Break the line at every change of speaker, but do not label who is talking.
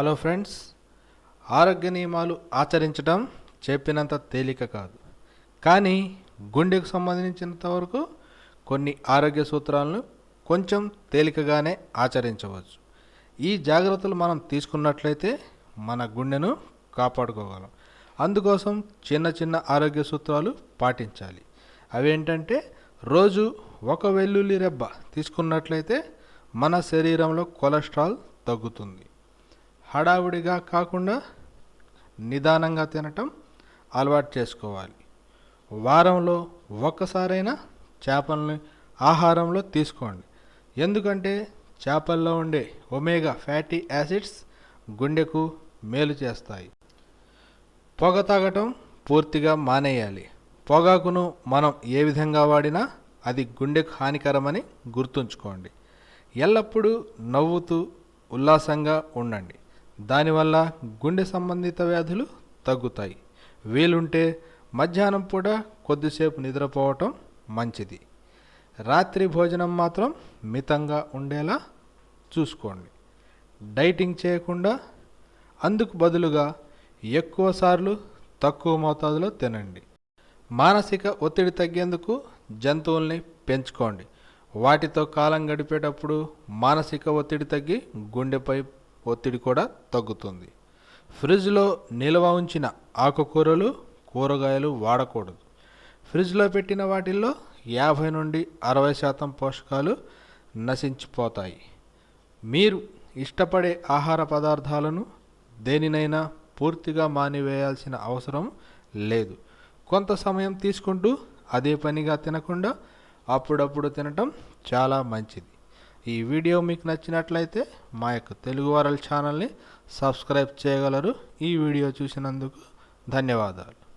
Hello friends ఆరోగ్య నియమాలు ఆచరించడం చెప్పినంత తేలిక కాదు. కానీ గుండెకు సంబంధించినంత వరకు కొన్ని ఆరోగ్య సూత్రాలను కొంచెం తేలికగానే ఆచరించవచ్చు. ఈ జాగ్రత్తలు మనం తీసుకున్నట్లయితే మన గుండెను కాపాడుకోగలం. అందుకోసం చిన్న చిన్న ఆరోగ్య సూత్రాలు పాటించాలి. అవేంటంటే రోజు ఒక వెల్లుల్లి రెబ్బ తీసుకున్నట్లయితే మన శరీరంలో కొలెస్ట్రాల్ తగ్గుతుంది. హడావుడిగా కాకుండా నిదానంగా తినటం అలవాటు చేసుకోవాలి. వారంలో ఒక్కసారైనా చేపల్ని ఆహారంలో తీసుకోండి. ఎందుకంటే చేపల్లో ఉండే ఒమేగా ఫ్యాటీ యాసిడ్స్ గుండెకు మేలు చేస్తాయి. పొగ తాగటం పూర్తిగా మానేయాలి. పొగాకును మనం ఏ విధంగా వాడినా అది గుండెకు హానికరమని గుర్తుంచుకోండి. ఎల్లప్పుడూ నవ్వుతూ ఉల్లాసంగా ఉండండి. దానివల్ల గుండె సంబంధిత వ్యాధులు తగ్గుతాయి. వీలుంటే మధ్యాహ్నం పూట కొద్దిసేపు నిద్రపోవటం మంచిది. రాత్రి భోజనం మాత్రం మితంగా ఉండేలా చూసుకోండి. డైటింగ్ చేయకుండా అందుకు బదులుగా ఎక్కువసార్లు తక్కువ మోతాదులో తినండి. మానసిక ఒత్తిడి తగ్గేందుకు జంతువుల్ని పెంచుకోండి. వాటితో కాలం గడిపేటప్పుడు మానసిక ఒత్తిడి తగ్గి గుండెపై ఒత్తిడి కూడా తగ్గుతుంది. ఫ్రిడ్జ్లో నిల్వ ఉంచిన ఆకుకూరలు కూరగాయలు వాడకూడదు. ఫ్రిడ్జ్లో పెట్టిన వాటిల్లో యాభై నుండి అరవై శాతం పోషకాలు నశించిపోతాయి. మీరు ఇష్టపడే ఆహార పదార్థాలను దేనినైనా పూర్తిగా మానివేయాల్సిన అవసరం లేదు. కొంత సమయం తీసుకుంటూ అదే పనిగా తినకుండా అప్పుడప్పుడు తినటం చాలా మంచిది. ఈ వీడియో మీకు నచ్చినట్లయితే మా యొక్క తెలుగు వారల్ ఛానల్ని సబ్స్క్రైబ్ చేయగలరు. ఈ వీడియో చూసినందుకు ధన్యవాదాలు.